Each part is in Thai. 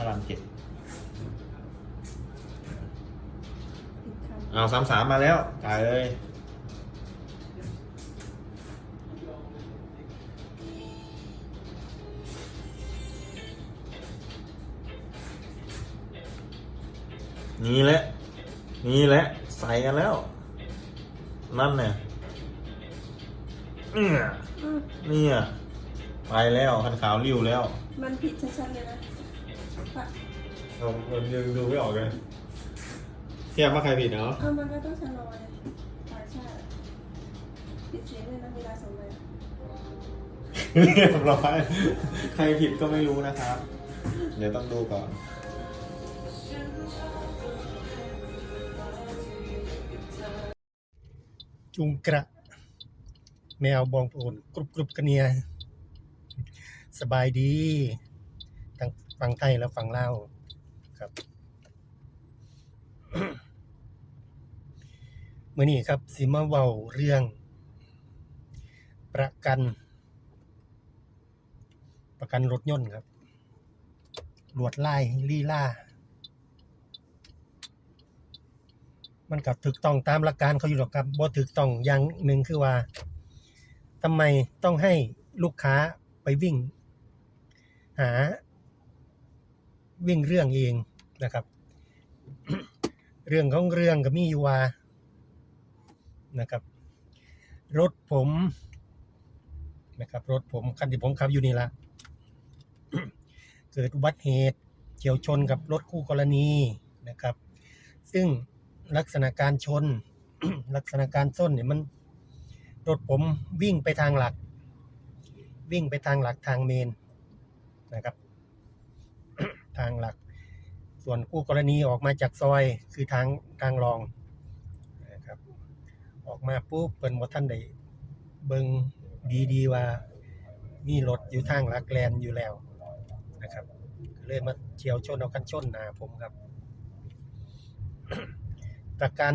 พระรามเจ็ดผิดคำเอาสามสามมาแล้วจ่ายเลยนี่แหละ นี่แหละ ใส่กันแล้ว นั่นเนี่ยเนี่ยอืมเนี่ยไปแล้วคันขาวริ้วแล้ว มันผิดชัดๆเลยนะ ปะเรามันยังดูไม่ออกเลยเทียบว่าใครผิดเนาะเอามันก็ต้องชะลอเลยต่างชาติผิดเสียงเลยนะเวลาส่งไปเรียบร้อยใครผิดก็ไม่รู้นะครับ เดี๋ยวต้องดูก่อน จุงกระ แมวบองโอนกรุบกรุบกันเนี่ยสบายดีทั้ง ฝั่งไทยและฝั่งลาวครับเมื่อนี้ครับสิมาเว้าเรื่อง ประกัน ประกันรถยนต์ครับลวดลายลีลามันก็ถูกต้องตามหลักการเขาอยู่หรอกครับบ่ถูกต้องอย่างหนึ่งคือว่าทำไมต้องให้ลูกค้าไปวิ่ง หา วิ่งเรื่องเองนะครับ เรื่องของเรื่องก็มีอยู่ว่านะครับ รถผมนะครับรถผมคันที่ผมขับอยู่นี่ละเกิดอุบัติเหตุเฉียวชนกับรถคู่กรณีนะครับ ซึ่งลักษณะการชน ลักษณะการส้นเนี่ยมันรถผมวิ่งไปทางหลัก วิ่งไปทางหลักทางเมนนะครับ ทางหลัก ส่วนคู่กรณีออกมาจากซอยคือทางทางรองนะครับออกมาปุ๊บเปิ้นบ่ทันได้เบิ่งดีๆว่ามีรถอยู่ทางหลักแลนอยู่แล้วนะครับเลยมาเฉียวชนเอากันชนหน้าผมครับประกัน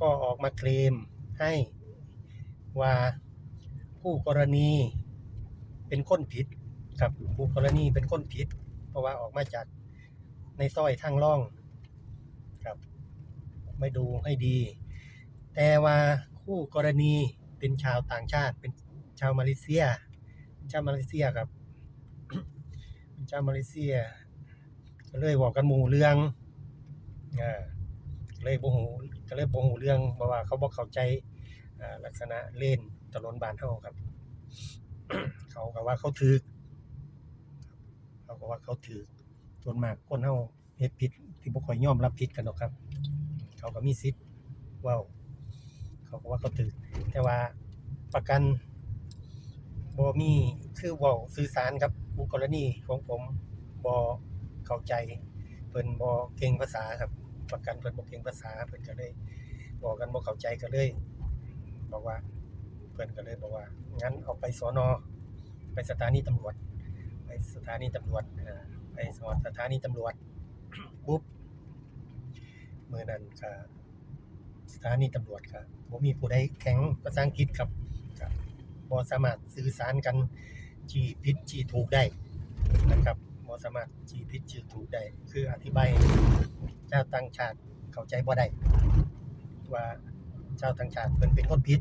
ก็ออกมาเคลมให้ว่าผู้กรณีเป็นคนผิดครับผู้กรณีเป็นคนผิด ราะว่าออกมาจากในซอยทางล่องครับไม่ดูให้ดี แต่ว่าคู่กรณีเป็นชาวต่างชาติ เป็นชาวมาเลเซียชาวมาเลเซียครับเป็นชาวมาเลเซียก็เลยบอกกันหมู่เรื่องอ่าก็เลยโบหูก็เลยโบหูเรื่องเพราะว่าเขาบ่เข้าใจอ่าลักษณะเลนถนนบานเฮาครับ เขาก็ว่าเขาถูก เขาก็ว่าเขาถูกส่วนมากคนเฮาเฮ็ดผิดที่บ่ค่อยยอมรับผิดกันหรอกครับ เขาก็มีสิทธิ์ว้าเขาก็ว่าเขาถูกแต่ว่าประกันบ่มีคือเว้าสื่อสารกับผู้กรณีของผมบ่เข้าใจเพิ่นบ่เก่งภาษาครับ ประกันเพิ่นบ่เก่งภาษาเพิ่นก็เลยบอกกันบ่เข้าใจก็เลยบอกว่าเพิ่นก็เลยบอกว่างั้นเอาไปสอนอไปสถานีตำรวจ ไปสถานีตำรวจไปสอสถานีตำรวจปุ๊บมื้อนั้นก็สถานีตำรวจก็บ่มีผู้ใดแข็งภาษาอังกฤษครับก็บ่สามารถสื่อสารกันที่ผิดที่ถูกได้นะครับบ่สามารถที่ผิดที่ถูกได้ คืออธิบายให้ชาวต่างชาติเข้าใจบ่ได้ว่าชาวต่างชาติเพิ่นเป็นคนผิด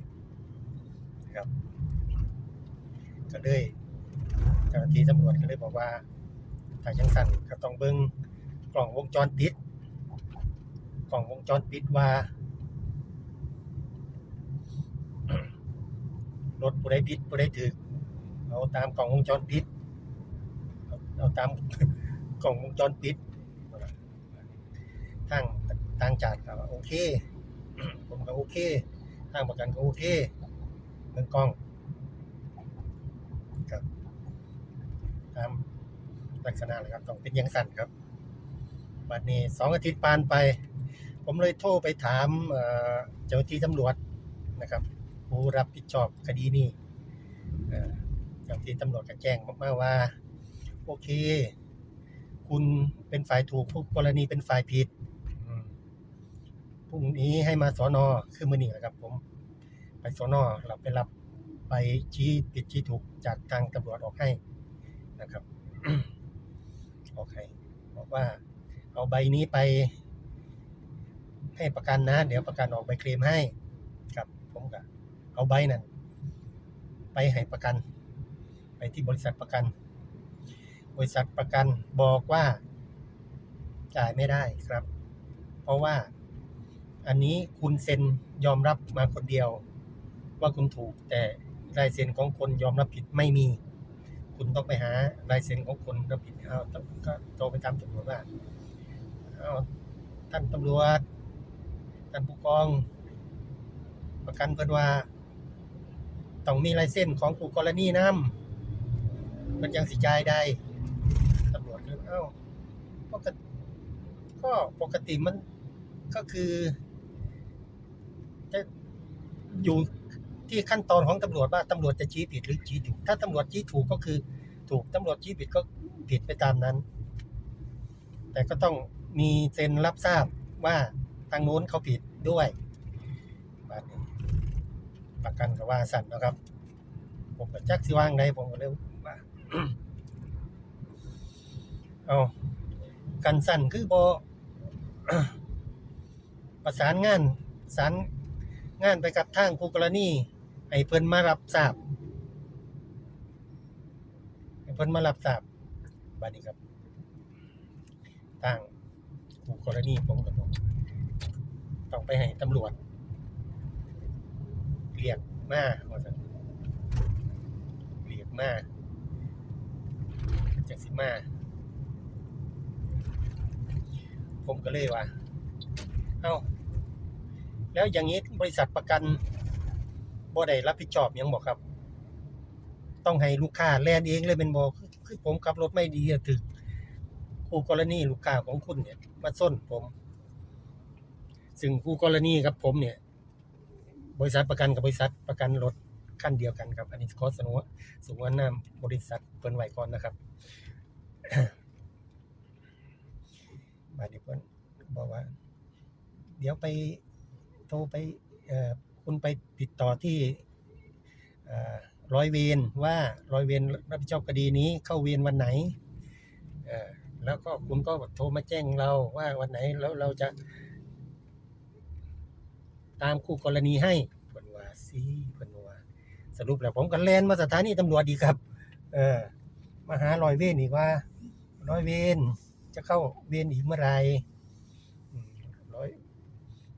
ครับก็เลย จ้าหน้าที่ตำรวจก็เลยบอกว่าถ้าจังสั่นก็ต้องเบิ่งกล้องวงจรปิดกล้องวงจรปิดว่า รถผู้ใดผิดผู้ใดถูกเอาตามกล้องวงจรปิดเอาตามกล้องวงจรปิดทางทางจัดก็โอเค ผมก็โอเค ทางประกันก็โอเคเรื่องกล้องครับ ตามลักษณะเลยครับต้องเป็นยังสั่นครับบัดนี้สองอาทิตย์ผ่านไป ผมเลยโทรไปถามเจ้าหน้าที่ตำรวจนะครับ ผู้รับผิดชอบคดีนี้เจ้าหน้าที่ตำรวจก็แจ้งมาว่า โอเค คุณเป็นฝ่ายถูกผู้กรณีเป็นฝ่ายผิดพรุ่งนี้ให้มาสอนอคือมื้อนี้แหละครับ ผม ไปสอนอเราไปรับไปชี้ผิดชี้ถูกจากทางตำรวจออกให้ นะครับออกให้บอกว่า เอาใบนี้ไป ให้ประกันนะ เดี๋ยวประกันออกใบเคลมให้ครับผมก็เอาใบนั้นไปให้ประกัน ไปที่บริษัทประกัน บริษัทประกันบอกว่าจ่ายไม่ได้ครับ เพราะว่าอันนี้คุณเซ็นยอมรับมาคนเดียว ว่าคุณถูกแต่ลายเซ็นของคนยอมรับผิดไม่มี คุณต้องไปหาลายเซ็นของคนรับผิดเอาก็โทรไปตามตำรวจว่าเอาท่านตำรวจท่านผู้กอง ประกันเพิ่นว่าต้องมีลายเซ็นของผู้กรณีนำมันยังสิจ่ายได้ตำรวจก็เอ้าปกติก็ปกติมันก็คือจะอยู่ ที่ขั้นตอนของตำรวจว่าตำรวจจะชี้ผิดหรือชี้ถูก ถ้าตำรวจชี้ถูกก็คือ ถูกตำรวจชี้ผิดก็ผิดไปตามนั้น แต่ก็ต้องมีเซ็นรับทราบว่าทางโน้นเขาผิดด้วยบาดนี้ประกันก็ว่าสั่นนะครับ ผมก็จักสิว่างไดผมก็เลยว่าเอากันสั่นคือบประสานงานสารงานไปกับทางผู้กรณี ให้เพิ่นมารับทราบให้เพิ่นมารับทราบบัดนี้ครับทางผู้กรณีผมก็บอกต้องไปให้ตำรวจ เรียกมาว่าซั่นเรียกมาจังสิมาผมก็เลยว่า เอ้า แล้วอย่างนี้บริษัทประกัน บ่ได้รับผิดชอบยังบอกครับ ต้องให้ลูกค้าแลนเองเลยเป็นบอกคือผมขับรถไม่ดีอะถึกคู่กรณีลูกค้าของคุณเนี่ย มาส้นผม ซึ่งคู่กรณีกับผมเนี่ย บริษัทประกันกับบริษัทประกันรถขั้นเดียวกันครับ อันนี้ขอสนองสงวนนามบริษัทเปิ้นไว้ก่อนนะครับบาดีเพิ่นบอกว่า เดี๋ยวไปโทรไปเอ่อ คุณไปติดต่อที่เอ่อร้อยเวรว่าร้อยเวรรับผิดชอบคดีนี้เข้าเวรวันไหนแล้วก็คุณก็โทรมาแจ้งเราว่าวันไหนแล้วเราจะ ตามคู่กรณีให้เพิ่นว่าสิเพิ่นว่าสรุปแล้วผมก็แลนมาสถานีตำรวจอีครับ เออมาหาร้อยเวรอีกว่าร้อยเวรจะเข้าเวรอีกเมื่อไหร่ร้อย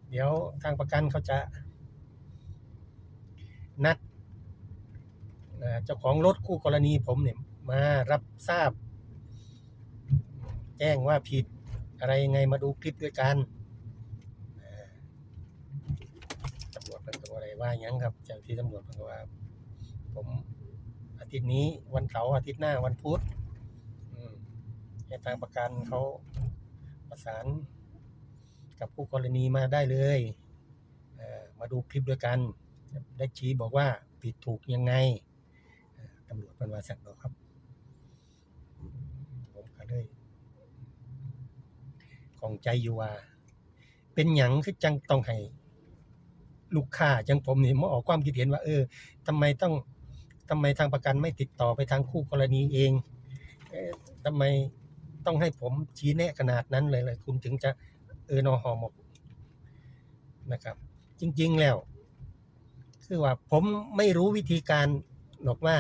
เดี๋ยวทางประกันเขาจะ นัดเอ่อเจ้าของรถคู่กรณีผมเนี่ยมารับทราบ แจ้งว่าผิดอะไรยังไงมาดูคลิปด้วยกันตำรวจเป็นตัวอะไรว่ายังครับเจ้าที่ตำรวจเป็นก็ว่า ผมอาทิตย์นี้วันเสาร์อาทิตย์หน้าวันพุธให้ทางประกันเขาประสานกับผู้กรณีมาได้เลยเมาดูคลิปด้วยกัน ได้ชี้บอกว่าผิดถูกยังไงตำรวจเป็นว่าสั่งเราครับ ผมก็เลยของใจอยู่ว่า เป็นหยังคือจังต้องให้ลูกค้าจังผมนี่มาออกความคิดเห็นว่า เออทำไมต้องทำไมทางประกันไม่ติดต่อไปทางคู่กรณีเองเออทำไมต้องให้ผมชี้แนะขนาดนั้นเลยเลยคุณถึงจะเออนอหอหมกนะครับ จริง ๆ แล้ว คือว่าผมไม่รู้วิธีการหรอกว่า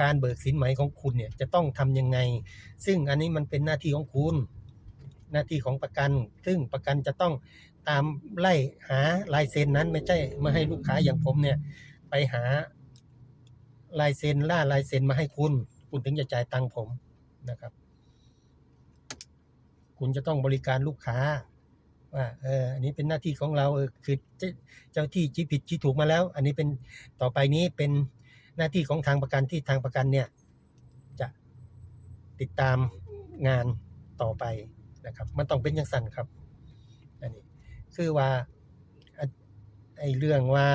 การเบิกสินไหมของคุณเนี่ยจะต้องทำยังไง ซึ่งอันนี้มันเป็นหน้าที่ของคุณ หน้าที่ของประกัน ซึ่งประกันจะต้องตามไล่หาลายเซ็นนั้นไม่ใช่มาให้ลูกค้าอย่างผมเนี่ย ไปหาลายเซ็นล่าลายเซ็นมาให้คุณ คุณถึงจะจ่ายตังค์ผมนะครับ คุณจะต้องบริการลูกค้า ว่าเอออันนี้เป็นหน้าที่ของเราเออคือเจ้าที่ชี้ผิดชี้ถูกมาแล้ว อันนี้เป็นต่อไปนี้เป็นหน้าที่ของทางประกันที่ทางประกันเนี่ย จะติดตามงานต่อไปนะครับ มันต้องเป็นอย่างสั้นครับ อันนี้คือว่าไอ้เรื่องว่า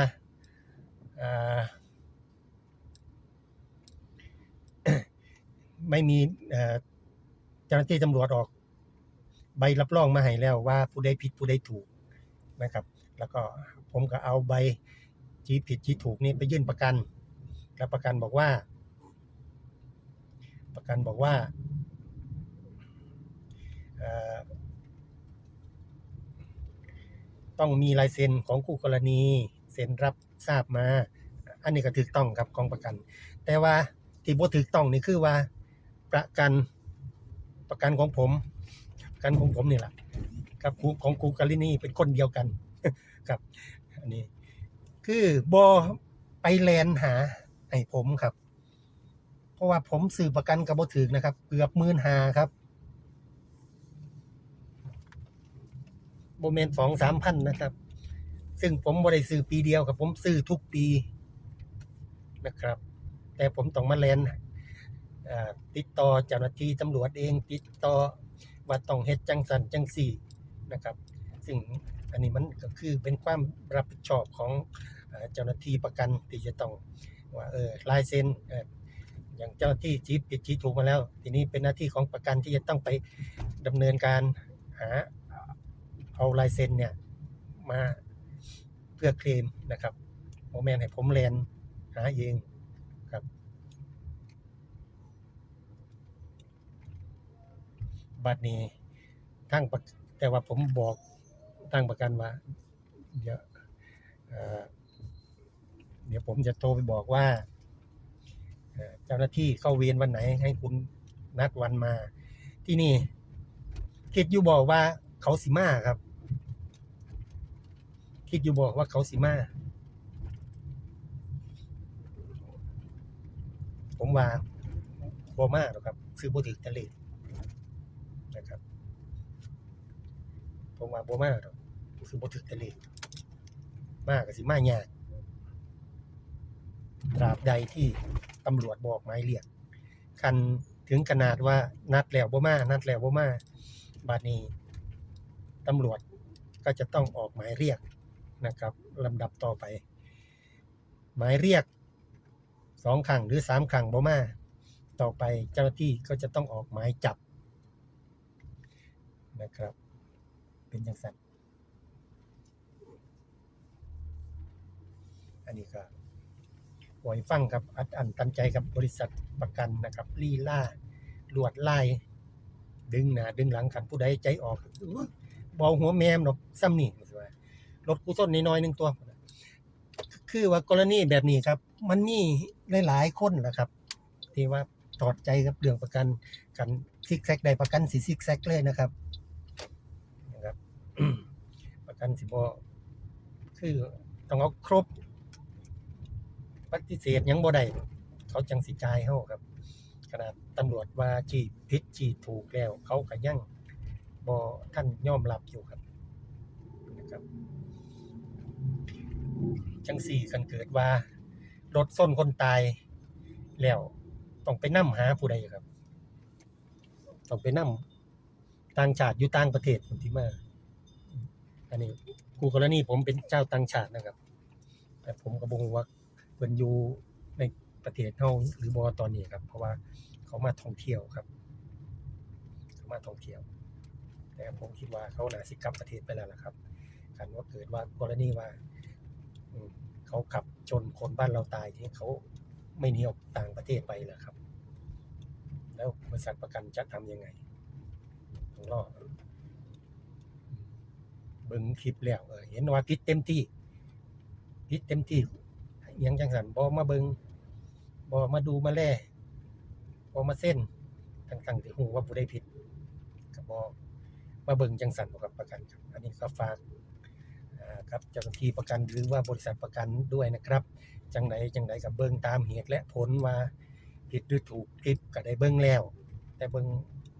ไม่มีเจ้าหน้าที่ตำรวจออก ใบรับรองมาให้แล้วว่าผู้ใดผิดผู้ใดถูกนะครับ แล้วก็ผมก็เอาใบชี้ผิดชี้ถูกนี่ไปยื่นประกัน แล้วประกันบอกว่า ประกันบอกว่าต้องมีลายเซ็นของคู่กรณีเซ็นรับทราบมา อันนี้ก็ถูกต้องครับของประกัน แต่ว่าที่บ่ถูกต้องนี่คือว่าประกันประกันของผม กันของผมนี่แหละกับครูของคู่กรณีเป็นคนเดียวกันครับ อันนี้ คือบอไปแลนหาให้ผมครับ เพราะว่าผมซื้อประกันกับบถึกนะครับ เกือบมื่นหาครับโมเมนสองสามพันนะครับ ซึ่งผมบ่ได้ซื้อปีเดียวครับ ผมซื้อทุกปีนะครับ แต่ผมต้องมาแลนติดต่อเจ้าหน้าที่ตำรวจเอง ติดต่อ ว่าต้องเฮ็ดจังสันจังสี่นะครับ ซึ่งอันนี้มันก็คือเป็นความรับผิดชอบของเจ้าหน้าที่ประกันที่จะต้องว่าเออลายเซ็นเอออย่างเจ้าหน้าที่ชี้ผิดชี้ถูกมาแล้ว ทีนี้เป็นหน้าที่ของประกันที่จะต้องไปดำเนินการหาเอาลายเซ็นเนี่ยมาเพื่อเคลมนะครับโมแมนให้ผมแลนหาเองครับ บัตรนี้ทั้งแต่ว่าผมบอกตั้งประกันว่า เดี๋ยวเดี๋ยวผมจะโทรไปบอกว่าเจ้าหน้าที่เข้าเวรวันไหน ให้คุณนัดวันมา ที่นี่คิดอยู่บอกว่าเขาสิมาครับ คิดอยู่บอกว่าเขาสิมาผมว่าบ่มาหรอกครับ ซื้อบ่ถึกทะเล นะครับ ผมว่าบ่มาดอกคือบ่ถึกทะเลมากก็สิมายากตราบใดที่ตำรวจบอกหมายเรียกคันถึงขนาดว่านัดแล้วบ่มา นัดแล้วบ่มาบัดนี้ตำรวจก็จะต้องออกหมายเรียกนะครับลำดับต่อไป หมายเรียกสองครั้งหรือสามครั้งบ่มา ต่อไปเจ้าหน้าที่ก็จะต้องออกหมายจับ นะครับ เป็นจังสันอันนี้ก็ปล่อยฟังครับอัดอันตันใจกับบริษัทประกันนะครับลีล่าลวดไล่ดึงหนาดึงหลังขันผู้ใดใจออกบอหัวแมมดอกซ้ำนี่รถกูส้นน้อยๆหนึ่งตัว คือว่ากรณีแบบนี้ครับ มันมีหลายๆคนแหละครับ ที่ว่าถอดใจกับเรื่องประกันกันซิกแซกใดประกันสีซิกแซกเลยนะครับ ประกันสิบคือต้องเอาครบ ปฏิเสธยังบ่ได้เขาจังสิจ่ายเฮาครับ ขนาดตำรวจว่าจีผิดจีถูกแล้ว เขาก็ยังบ่ท่านยอมรับอยู่ครับนะครับ จังสี่คันเกิดว่ารถส้นคนตายแล้วต้องไปนํหาผู้ใดครับ ต้องไปนํต่างชาติอยู่ต่างประเทศคนที่มา อันนี้กูกรณีผมเป็นเจ้าต่างชาตินะครับ แต่ผมก็บ่ฮู้ว่าเพิ่นอยู่ในประเทศเฮาหรือบ่ตอนนี้ครับ เพราะว่าเขามาท่องเที่ยวครับเขามาท่องเที่ยวแต่ผมคิดว่าเขาน่าสิกลับประเทศไปแล้วล่ะครับคันว่าเกิดว่ากรณีว่าเขาขับชนคนบ้านเราตายที่เขาไม่หนีออกต่างประเทศไปเหรอครับ แล้วบริษัทประกันจะทำยังไงต้องรอ เบิ่งคลิปแล้วเออเห็นว่าผิดเต็มที่ผิดเต็มที่ยังจังสันบ่มาเบิงบ่มาดูมาแล่บ่มาเส้นทั้งๆที่ฮู้ว่าผู้ใดผิดก็บ่มาเบิงจังสันบ่ครับประกันครับอันนี้ก็ฝากครับเจ้าหน้าที่ประกันหรือว่าบริษัทประกันด้วยนะครับ จังไดจังไดก็เบิงตามเหตุและผลว่าผิดหรือถูกคลิปก็ได้เบิงแล้ว แต่เบิง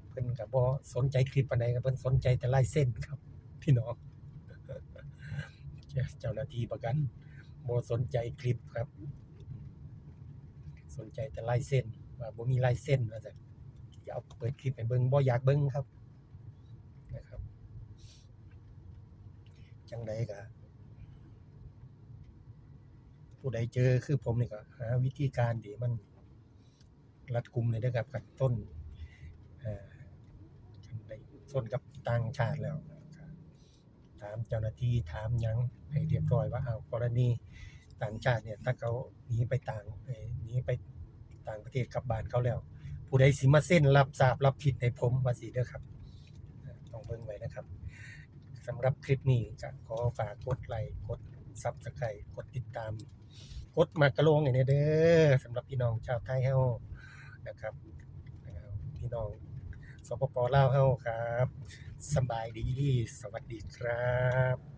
เพิ่นก็บ่สนใจคลิปปานใดก็เพิ่นสนใจแต่ลายเส้นครับพี่น้อง เจ้าหน้าที่ประกันบ่สนใจคลิปครับ สนใจแต่ลายเส้นว่าบ่มีลายเส้นว่าซั่นอย่าเอาเปิดคลิปให้เบิ่งบ่อยากเบิ่งครับนะครับ จังใดก็ผู้ใดเจอคือผมนี่ก็หาวิธีการที่มันรัดกุมเลยนะครับกับต้นอ่อจังใดต้นกับต่างชาติแล้วามเจ้าหน้าที่ถามยังให้เรียบร้อยว่าเอากรณีต่างชาติเนี่ยถ้าเขาหนีไปต่างหนีไปต่างประเทศกลับบ้านเขาแล้ว ผู้ใดสิมาเส้นรับทราบรับผิดให้ผมว่าสิเด้อครับต้องเบิ่งไว้นะครับสำหรับคลิปนี้ก็ขอฝากกดไลค์กดซับสไครต์กดติดตาม กดมากระโลงให้แน่เด้อสำหรับพี่น้องชาวไทยเฮานะครับพี่น้องสปปลาวเฮาครับ สบายดี สวัสดีครับ